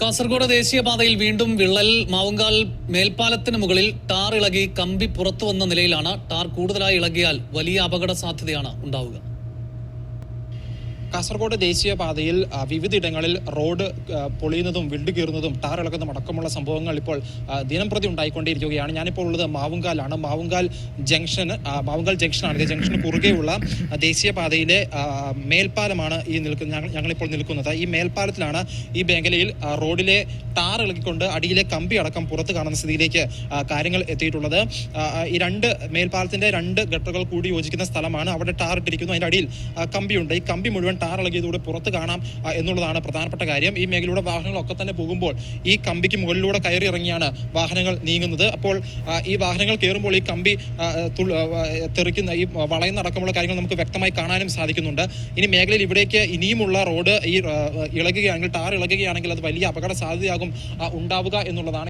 കാസർഗോഡ് ദേശീയപാതയിൽ വീണ്ടും വിള്ളൽ മാവുങ്കാൽ മേൽപ്പാലത്തിന് മുകളിൽ ടാർ ഇളകി കമ്പി പുറത്തു വന്ന നിലയിലാണ് ടാർ കൂടുതലായി ഇളകിയാൽ വലിയ അപകട സാധ്യതയാണ് ഉണ്ടാവുക. കാസർഗോഡ് ദേശീയപാതയിൽ വിവിധയിടങ്ങളിൽ റോഡ് പൊളിയുന്നതും വിണ്ടുകീറുന്നതും ടാർ ഇളകുന്നതും അടക്കമുള്ള സംഭവങ്ങൾ ഇപ്പോൾ ദിനം പ്രതി ഉണ്ടായിക്കൊണ്ടിരിക്കുകയാണ് ഞാനിപ്പോൾ ഉള്ളത് മാവുങ്കാലാണ്. മാവുങ്കാൽ ജംഗ്ഷൻ മാവുങ്കാൽ ജംഗ്ഷനാണ്. ഇത് ജംഗ്ഷന് കുറുകെയുള്ള ദേശീയപാതയിലെ മേൽപ്പാലമാണ് ഈ നിൽക്കുന്ന ഞങ്ങളിപ്പോൾ നിൽക്കുന്നത്. ഈ മേൽപ്പാലത്തിലാണ് ഈ മേഖലയിൽ റോഡിലെ ടാർ ഇളകിക്കൊണ്ട് അടിയിലെ കമ്പി അടക്കം പുറത്ത് കാണുന്ന സ്ഥിതിയിലേക്ക് കാര്യങ്ങൾ എത്തിയിട്ടുള്ളത്. ഈ രണ്ട് മേൽപ്പാലത്തിന്റെ രണ്ട് ഗട്ടറുകൾ കൂടി യോജിക്കുന്ന സ്ഥലമാണ്. അവിടെ ടാർ ഇട്ടിരിക്കുന്നു. അതിന്റെ അടിയിൽ കമ്പിയുണ്ട്. ഈ കമ്പി മുഴുവൻ ടാർ ഇളകിയതോടെ പുറത്ത് കാണാം എന്നുള്ളതാണ് പ്രധാനപ്പെട്ട കാര്യം. ഈ മേഖലയിലൂടെ വാഹനങ്ങളൊക്കെ തന്നെ പോകുമ്പോൾ ഈ കമ്പിക്ക് മുകളിലൂടെ കയറി ഇറങ്ങിയാണ് വാഹനങ്ങൾ നീങ്ങുന്നത്. അപ്പോൾ ഈ വാഹനങ്ങൾ കയറുമ്പോൾ ഈ കമ്പി തെറിക്കുന്ന ഈ വളയുന്ന അടക്കമുള്ള കാര്യങ്ങൾ നമുക്ക് വ്യക്തമായി കാണാനും സാധിക്കുന്നുണ്ട്. ഇനി മേഖലയിൽ ഇവിടേക്ക് ഇനിയുമുള്ള റോഡ് ഈ ഇളകുകയാണെങ്കിൽ ടാർ ഇളകുകയാണെങ്കിൽ അത് വലിയ അപകട സാധ്യതയാകും ഉണ്ടാവുക എന്നുള്ളതാണ്